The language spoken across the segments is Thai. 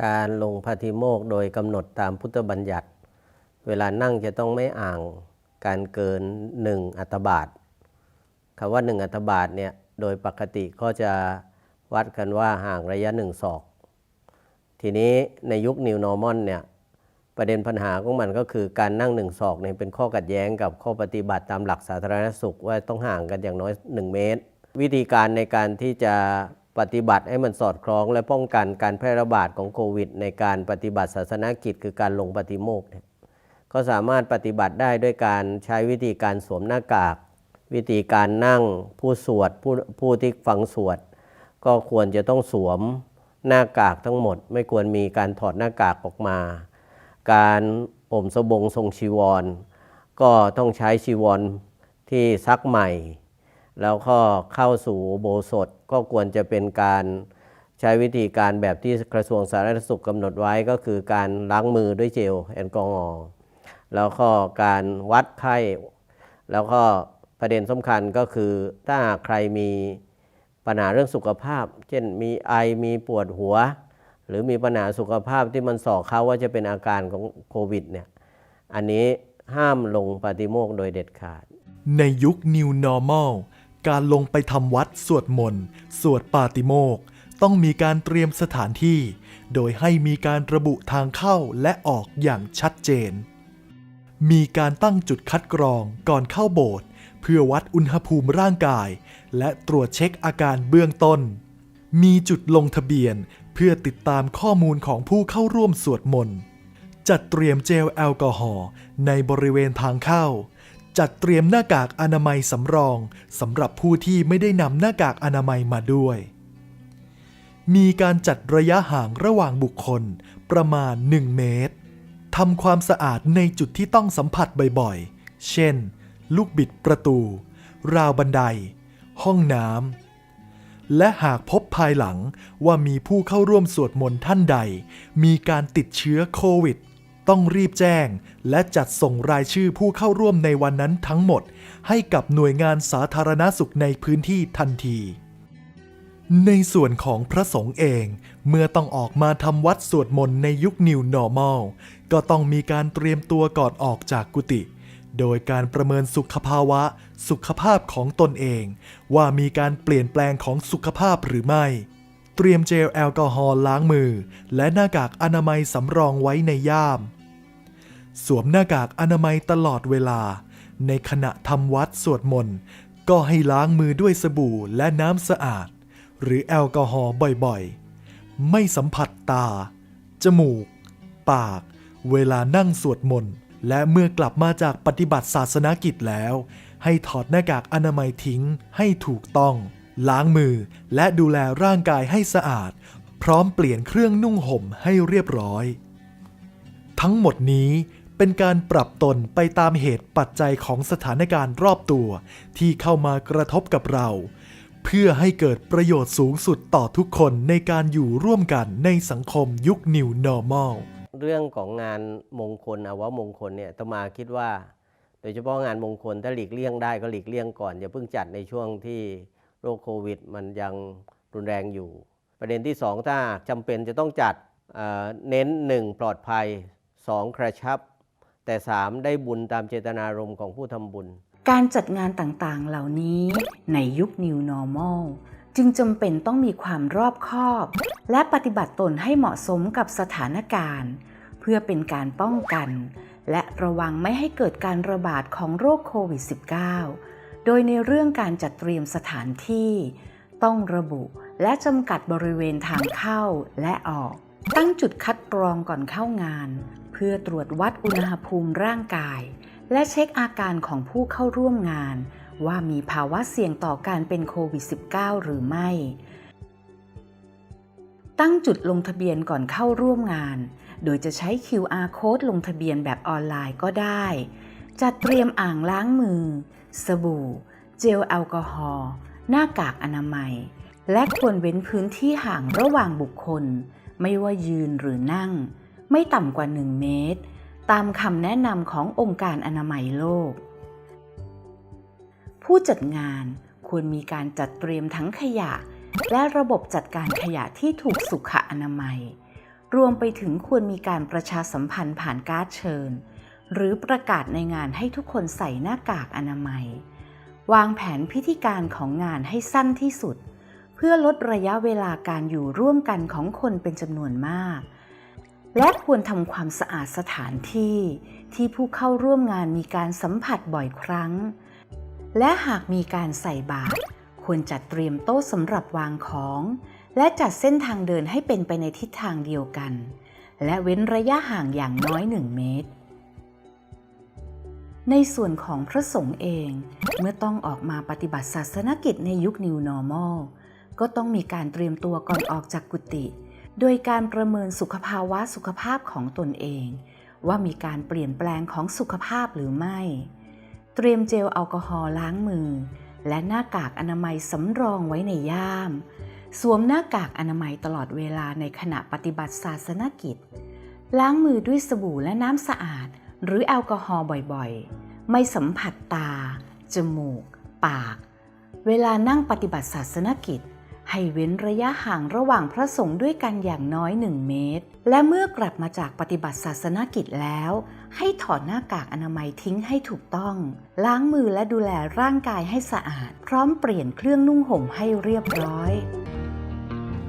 การลงพาธิโมกโดยกำหนดตามพุทธบัญญัติ เวลานั่งจะต้องไม่อ่างการเกินหนึ่งอัตบาทคำว่าหนึ่งอัตบาทเนี่ยโดยปกติก็จะวัดกันว่าห่างระยะหนึ่งศอก ทีนี้ในยุค New Normal เนี่ยประเด็นปัญหาของมันก็คือการนั่งหนึ่งศอกเนี่ยเป็นข้อขัดแย้งกับข้อปฏิบัติตามหลักสาธารณสุขว่าต้องห่างกันอย่างน้อย 1 เมตร วิธีการในการที่จะ ปฏิบัติให้มันสอดคล้องและป้องกันการแพร่ระบาดของโควิด ในการปฏิบัติศาสนกิจคือการลงปฏิโมกข์เนี่ยก็สามารถปฏิบัติได้ด้วยการใช้วิธีการสวมหน้ากาก วิธีการนั่งผู้สวดผู้ผู้ที่ฟังสวด ก็ควรจะต้องสวมหน้ากากทั้งหมด ไม่ควรมีการถอดหน้ากากออกมา การผมสบงทรงชีวร ก็ต้องใช้ชีวรที่ซักใหม่ แล้วก็เข้าสู่โบสถก็ควรจะเป็นการใช้วิธีการแบบที่กระทรวงสาธารณสุขกำหนดไว้ก็คือการล้างมือด้วยเจลแอลกอฮอล์แล้วก็การวัดไข้ แล้วก็ประเด็นสำคัญก็คือถ้าใครมีปัญหาเรื่องสุขภาพ เช่นมีไอมีปวดหัว หรือมีปัญหาสุขภาพที่มันสอเขาว่าจะเป็นอาการของโควิดเนี่ยอันนี้ห้ามลงปฏิโมกโดยเด็ดขาด ในยุค New Normal การลงไปทำวัดสวดมนต์สวดปาติโมกต้องมีการเตรียมสถานที่ โดยให้มีการระบุทางเข้าและออกอย่างชัดเจน มีการตั้งจุดคัดกรองก่อนเข้าโบสถ์เพื่อวัดอุณหภูมิร่างกาย และตรวจเช็คอาการเบื้องต้น มีจุดลงทะเบียนเพื่อติดตามข้อมูลของผู้เข้าร่วมสวดมนต์ จัดเตรียมเจลแอลกอฮอล์ในบริเวณทางเข้า จัดเตรียมหน้ากากอนามัยสำรองสำหรับผู้ที่ไม่ได้นำหน้ากากอนามัยมาด้วย มีการจัดระยะห่างระหว่างบุคคลประมาณ 1 เมตรทำความสะอาดในจุดที่ต้องสัมผัสบ่อยๆ เช่น ลูกบิดประตู ราวบันได ห้องน้ำ และหากพบภายหลังว่ามีผู้เข้าร่วมสวดมนต์ท่านใด มีการติดเชื้อโควิด ต้องรีบแจ้ง และจัดส่งรายชื่อผู้เข้าร่วมในวันนั้นทั้งหมด ให้กับหน่วยงานสาธารณสุขในพื้นที่ทันที ในส่วนของพระสงฆ์เอง เมื่อต้องออกมาทำวัดสวดมนต์ในยุค New Normal ก็ต้องมีการเตรียมตัวก่อนออกจากกุฏิโดยการประเมินสุขภาวะ สุขภาพของตนเอง ว่ามีการเปลี่ยนแปลงของสุขภาพหรือไม่ เตรียมเจลแอลกอฮอล์ล้างมือ และหน้ากากอนามัยสำรองไว้ในย่าม สวมหน้ากากอนามัยตลอดเวลา ในขณะทำวัดสวดมนต์ก็ให้ล้างมือด้วยสบู่และน้ำสะอาด หรือแอลกอฮอล์บ่อยๆ ไม่สัมผัสตา จมูก ปาก เวลานั่งสวดมนต์และเมื่อกลับมาจากปฏิบัติศาสนกิจแล้ว ให้ถอดหน้ากากอนามัยทิ้งให้ถูกต้อง ล้างมือและดูแลร่างกายให้สะอาด พร้อมเปลี่ยนเครื่องนุ่งห่มให้เรียบร้อย ทั้งหมดนี้เป็นการปรับตนไปตามเหตุปัจจัยของสถานการณ์รอบตัว ที่เข้ามากระทบกับเรา เพื่อให้เกิดประโยชน์สูงสุดต่อทุกคนในการอยู่ร่วมกันในสังคมยุค New Normal เรื่องของงานมงคลอาวมงคลเนี่ยอาตมาคิดว่า โดยเฉพาะงานมงคลถ้าหลีกเลี่ยงได้ก็หลีกเลี่ยงก่อนอย่าเพิ่งจัดในช่วงที่ โรคโควิด มันยังรุนแรงอยู่ ประเด็นที่สองถ้าจำเป็นจะต้องจัดเเน้น 1 ปลอดภัย 2 กระชับ แต่ 3 ได้บุญตามเจตนารมณ์ของผู้ทำบุญ การจัดงานต่างๆเหล่านี้ในยุค New Normal จึงจำเป็นต้องมีความรอบคอบ และปฏิบัติตนให้เหมาะสมกับสถานการณ์ เพื่อเป็นการป้องกัน และระวังไม่ให้เกิดการระบาดของโรคโควิด -19 โดยในเรื่องการจัดเตรียมสถานที่ ต้องระบุและจำกัดบริเวณทางเข้าและออก ตั้งจุดคัดกรองก่อนเข้างาน เพื่อตรวจวัดอุณหภูมิร่างกาย และเช็คอาการของผู้เข้าร่วมงาน ว่ามีภาวะเสี่ยงต่อการเป็นโควิด -19 หรือไม่ ตั้งจุดลงทะเบียนก่อนเข้าร่วมงาน โดยจะใช้ QR code ลงทะเบียนแบบออนไลน์ก็ได้ จัดเตรียมอ่างล้างมือ สบู่ เจลแอลกอฮอล์หน้ากากอนามัย และควรเว้นพื้นที่ห่างระหว่างบุคคล ไม่ว่ายืนหรือนั่ง ไม่ต่ำกว่า 1 เมตร ตามคำแนะนำขององค์การอนามัยโลก ผู้จัดงานควรมีการจัดเตรียมทั้งขยะ และระบบจัดการขยะที่ถูกสุขอนามัย รวมไปถึงควรมีการประชาสัมพันธ์ผ่านการ์ดเชิญ หรือประกาศในงานให้ทุกคนใส่หน้ากากอนามัย วางแผนพิธีการของงานให้สั้นที่สุด เพื่อลดระยะเวลาการอยู่ร่วมกันของคนเป็นจำนวนมาก และควรทำความสะอาดสถานที่ ที่ผู้เข้าร่วมงานมีการสัมผัสบ่อยครั้ง และหากมีการใส่บาตรควรจัดเตรียมโต๊ะสำหรับวางของ และจัดเส้นทางเดินให้เป็นไปในทิศทางเดียวกัน และเว้นระยะห่างอย่างน้อย 1 เมตร ในส่วนของพระสงฆ์เอง เมื่อต้องออกมาปฏิบัติศาสนกิจในยุค New Normal ก็ต้องมีการเตรียมตัวก่อนออกจากกุฏิโดยการประเมินสุขภาวะสุขภาพของตนเอง ว่ามีการเปลี่ยนแปลงของสุขภาพหรือไม่ เตรียมเจลแอลกอฮอล์ล้างมือ และหน้ากากอนามัยสำรองไว้ในย่าม สวมหน้ากากอนามัยตลอดเวลาในขณะปฏิบัติศาสนกิจ ล้างมือด้วยสบู่และน้ำสะอาด หรือแอลกอฮอล์บ่อยๆ ไม่สัมผัสตา จมูก ปาก เวลานั่งปฏิบัติศาสนกิจ ให้เว้นระยะห่างระหว่างพระสงฆ์ด้วยกันอย่างน้อย 1 เมตร และเมื่อกลับมาจากปฏิบัติศาสนกิจแล้ว ให้ถอดหน้ากากอนามัยทิ้งให้ถูกต้อง ล้างมือและดูแลร่างกายให้สะอาด พร้อมเปลี่ยนเครื่องนุ่งห่มให้เรียบร้อย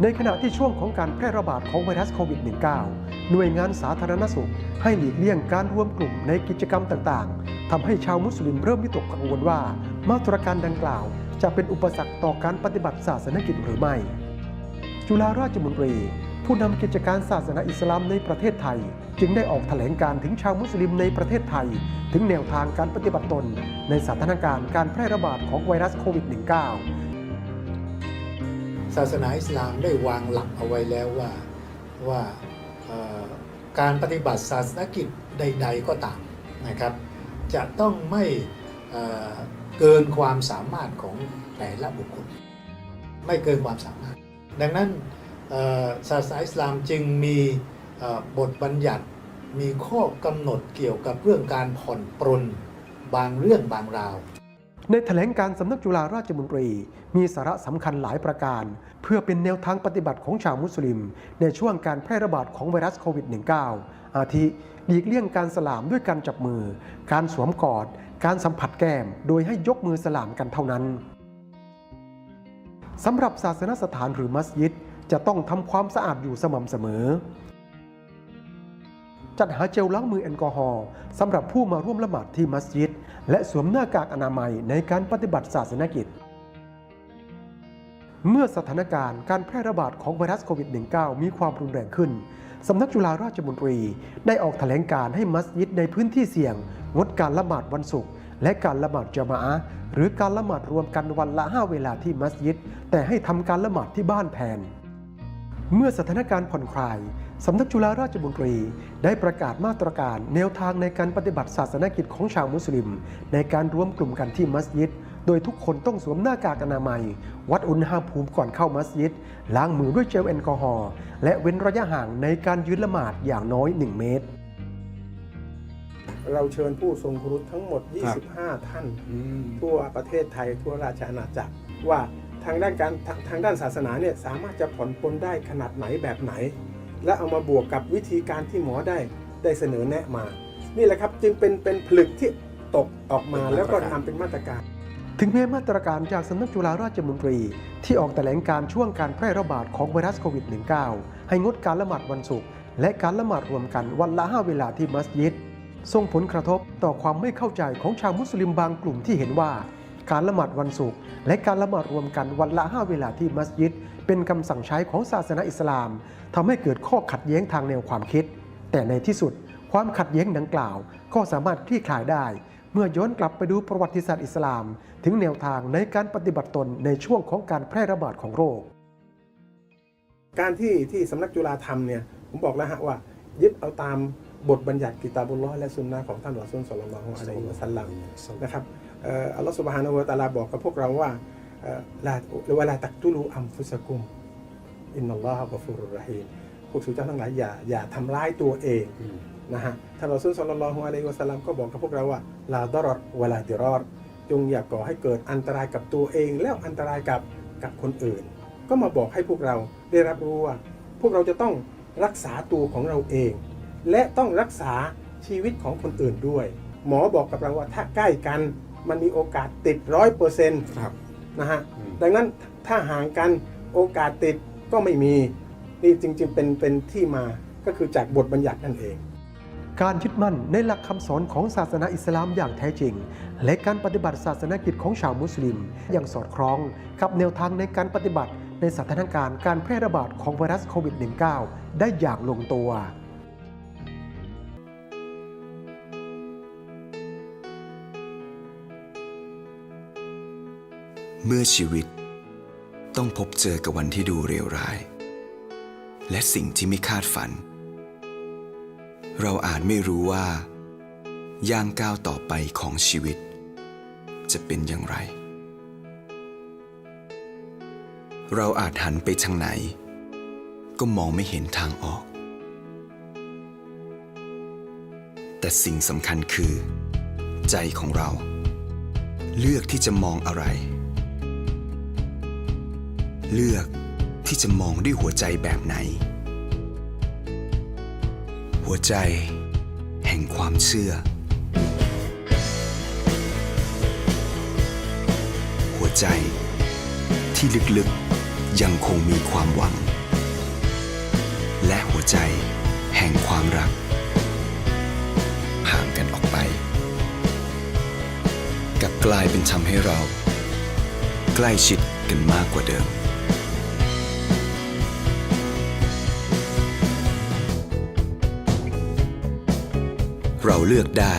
ในขณะที่ช่วงของการแพร่ระบาดของไวรัสโควิด -19 หน่วยงานสาธารณสุข ให้หลีกเลี่ยงการรวมกลุ่มในกิจกรรมต่างๆทำให้ชาวมุสลิมเริ่มวิตกกังวลว่า มาตรการดังกล่าว จะเป็นอุปสรรคต่อการปฏิบัติศาสนกิจหรือไม่ จุฬาราชมนตรี ผู้นำกิจการศาสนาอิสลามในประเทศไทย จึงได้ออกแถลงการถึงชาวมุสลิมในประเทศไทย ถึงแนวทางการปฏิบัติตน ในสถานการณ์การแพร่ระบาดของไวรัสโควิด -19 ศาสนาอิสลามได้วางหลักเอาไว้แล้วว่าว่า การปฏิบัติศาสนกิจใด ๆ ก็ตามนะครับ จะต้องไม่เกินความสามารถของแต่ละบุคคล ไม่เกินความสามารถ ดังนั้นศาสนาอิสลามจึงมีบทบัญญัติมีข้อกำหนดเกี่ยวกับเรื่องการผ่อนปรนบางเรื่องบางราว ในแถลงการสำนักจุฬาราชมนตรี มีสาระสำคัญหลายประการ เพื่อเป็นแนวทางปฏิบัติของชาวมุสลิม ในช่วงการแพร่ระบาดของไวรัสโควิด -19 อาทิหลีกเลี่ยงการสลามด้วยการจับมือ การสวมกอด การสัมผัสแก้ม โดยให้ยกมือสลามกันเท่านั้นสำหรับศาสนสถานหรือมัสยิด จะต้องทำความสะอาดอยู่สม่ำเสมอ จัดหาเจลล้างมือแอลกอฮอล์สำหรับผู้มาร่วมละหมาดที่มัสยิด และสวมหน้ากากอนามัยในการปฏิบัติศาสนกิจ เมื่อสถานการณ์การแพร่ระบาดของไวรัสโควิด -19 มีความรุนแรงขึ้น สำนักจุฬาราชมนตรี ได้ออกแถลงการให้มัสยิดในพื้นที่เสี่ยง งดการละหมาดวันศุกร์และการละหมาดจามะอะห์หรือการละหมาดรวมกันวันละ 5 เวลาที่มัสยิด แต่ให้ทำการละหมาดที่บ้านแทนเมื่อสถานการณ์ผ่อนคลาย สำนักจุฬาราชมนตรี ได้ประกาศมาตรการแนวทางในการปฏิบัติศาสนกิจของชาวมุสลิม ในการรวมกลุ่มกันที่มัสยิด โดยทุกคนต้องสวมหน้ากากอนามัย วัดอุณหภูมิก่อนเข้ามัสยิด ล้างมือด้วยเจลแอลกอฮอล์และเว้นระยะห่างในการยืนละหมาดอย่างน้อย 1 เมตร เราเชิญผู้ทรงครุฑทั้งหมดครับ25 ท่าน ทั่วประเทศไทยทั่วราชอาณาจักรว่าทางด้านการทางทางด้านศาสนาเนี่ยสามารถจะผ่อนปลนได้ขนาดไหนแบบไหน และเอามาบวกกับวิธีการที่หมอได้ได้เสนอแนะมา นี่แหละครับจึงเป็นเป็นผลึกที่ตกออกมาเป็นมาตรการแล้วก็ทำเป็นมาตรการ ถึงแม้มาตรการจากสำนักจุฬาราชมนตรี ที่ออกแถลงการช่วงการแพร่ระบาดของไวรัสโควิด -19 ให้งดการละหมาดวันศุกร์และการละหมาดรวมกันวันละ5เวลาที่มัสยิดส่งผลกระทบต่อความไม่เข้าใจของชาวมุสลิมบางกลุ่มที่เห็นว่า การละหมาดวันศุกร์และการละหมาดรวมกันวันละ5เวลาที่มัสยิด เป็นคำสั่งใช้ของศาสนาอิสลามทำให้เกิดข้อขัดแย้งทางแนวความคิด แต่ในที่สุดความขัดแย้งดังกล่าว ก็สามารถคลี่คลายได้ เมื่อย้อนกลับไปดูประวัติศาสตร์อิสลาม ถึงแนวทางในการปฏิบัติตนในช่วงของการแพร่ระบาดของโรค การที่ที่สำนักจุฬาทำเนี่ยผมบอกแล้วฮะว่ายึดเอาตามบทบัญญัติกิตาบุลลอและสุนนะของท่านรอซูลสัลลัลลอฮุอะลัยฮิวะสัลลัมนะครับ อัลลอฮฺสุบฮานะฮูตะลาบอกกับพวกเราว่าลาเวลาตักตุลูอัมฟุสกุมอินนัลลอฮะกอฟูรุรฮีมพวกสู่เจ้าทั้งหลายอย่าอย่าทำร้ายตัวเองนะฮะท่านรอซูลสัลลัลลอฮุอะลัยฮิวะสัลลัมก็บอกกับพวกเราว่าลาดรอดเวลาดิรอดจงอย่าก่อให้เกิดอันตรายกับตัวเองแล้วอันตรายกับกับคนอื่น ก็มาบอกให้พวกเราได้รับรู้ว่า พวกเราจะต้องรักษาตัวของเราเอง และต้องรักษาชีวิตของคนอื่นด้วย หมอบอกกับเราว่าถ้าใกล้กัน มันมีโอกาสติดร้อยเปอร์เซ็นต์ครับ นะฮะ อืม ดังนั้นถ้าห่างกันโอกาสติดก็ไม่มี นี่จริงๆเป็นเป็นที่มาก็คือจากบทบัญญัตินั่นเอง การยึดมั่นในหลักคำสอนของศาสนาอิสลามอย่างแท้จริง และการปฏิบัติศาสนกิจของชาวมุสลิมอย่างสอดคล้องกับแนวทางในการปฏิบัติในสถานการณ์การแพร่ระบาดของไวรัสโควิด -19 ได้อย่างลงตัว เมื่อชีวิตต้องพบเจอกับวันที่ดูเลวร้าย และสิ่งที่ไม่คาดฝัน เราอาจไม่รู้ว่า ย่างก้าวต่อไปของชีวิต จะเป็นอย่างไร เราอาจหันไปทางไหน ก็มองไม่เห็นทางออก แต่สิ่งสำคัญคือ ใจของเรา เลือกที่จะมองอะไร เลือกที่จะมองด้วยหัวใจแบบไหน หัวใจแห่งความเชื่อ หัวใจที่ลึกๆยังคงมีความหวัง และหัวใจแห่งความรัก ห่างกันออกไป กับกลายเป็นทำให้เรา ใกล้ชิดกันมากกว่าเดิม เราเลือกได้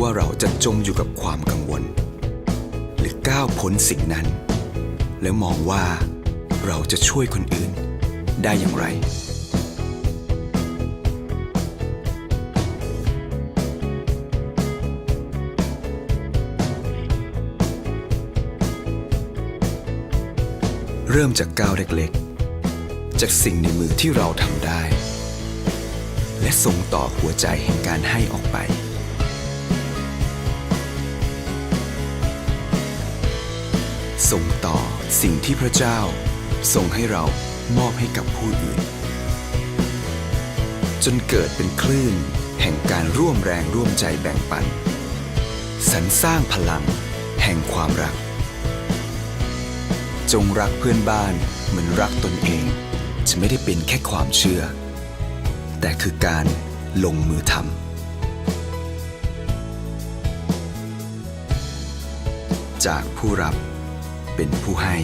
ว่าเราจะจมอยู่กับความกังวล หรือก้าวพ้นสิ่งนั้น แล้วมองว่าเราจะช่วยคนอื่นได้อย่างไร เริ่มจากก้าวเล็กๆ จากสิ่งในมือที่เราทำได้ และส่งต่อหัวใจแห่งการให้ออกไป ส่งต่อสิ่งที่พระเจ้าทรงให้เรามอบให้กับผู้อื่น จนเกิดเป็นคลื่นแห่งการร่วมแรงร่วมใจแบ่งปันสรรสร้างพลังแห่งความรัก จงรักเพื่อนบ้านเหมือนรักตนเอง จะไม่ได้เป็นแค่ความเชื่อ แต่คือการลงมือทำจากผู้รับเป็นผู้ให้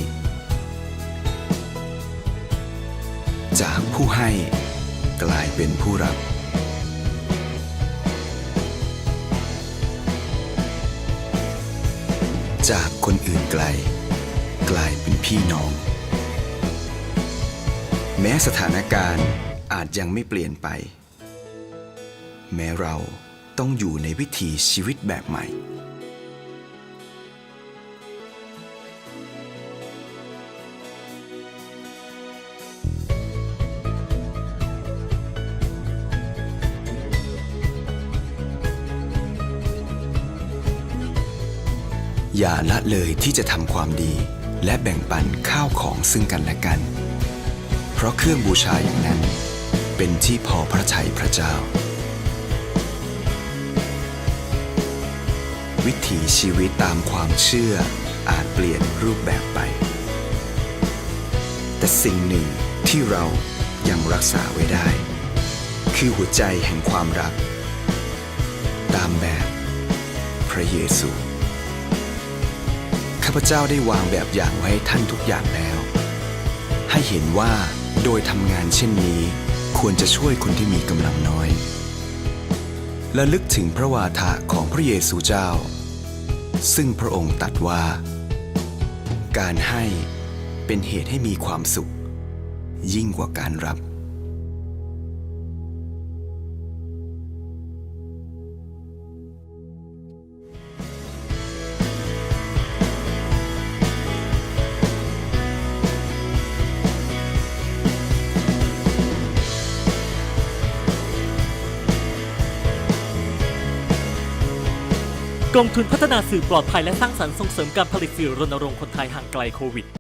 จากผู้ให้กลายเป็นผู้รับจากคนอื่นไกล กลายเป็นพี่น้อง แม้สถานการณ์ อาจยังไม่เปลี่ยนไป แม้เราต้องอยู่ในวิถีชีวิตแบบใหม่ อย่าละเลยที่จะทำความดี และแบ่งปันข้าวของซึ่งกันและกัน เพราะเครื่องบูชาอย่างนั้น เป็นที่พอพระทัยพระเจ้า วิถีชีวิตตามความเชื่ออาจเปลี่ยนรูปแบบไป แต่สิ่งหนึ่งที่เรายังรักษาไว้ได้ คือหัวใจแห่งความรัก ตามแบบพระเยซู ข้าพเจ้าได้วางแบบอย่างไว้ให้ท่านทุกอย่างแล้ว ให้เห็นว่าโดยทำงานเช่นนี้ ควรจะช่วยคนที่มีกำลังน้อย และลึกถึงพระวาทะของพระเยซูเจ้า ซึ่งพระองค์ตรัดว่า การให้เป็นเหตุให้มีความสุข ยิ่งกว่าการรับ กองทุนพัฒนาสื่อปลอดภัยและสร้างสรรค์ส่งเสริมการผลิตสื่อรณรงค์คนไทยห่างไกลโควิด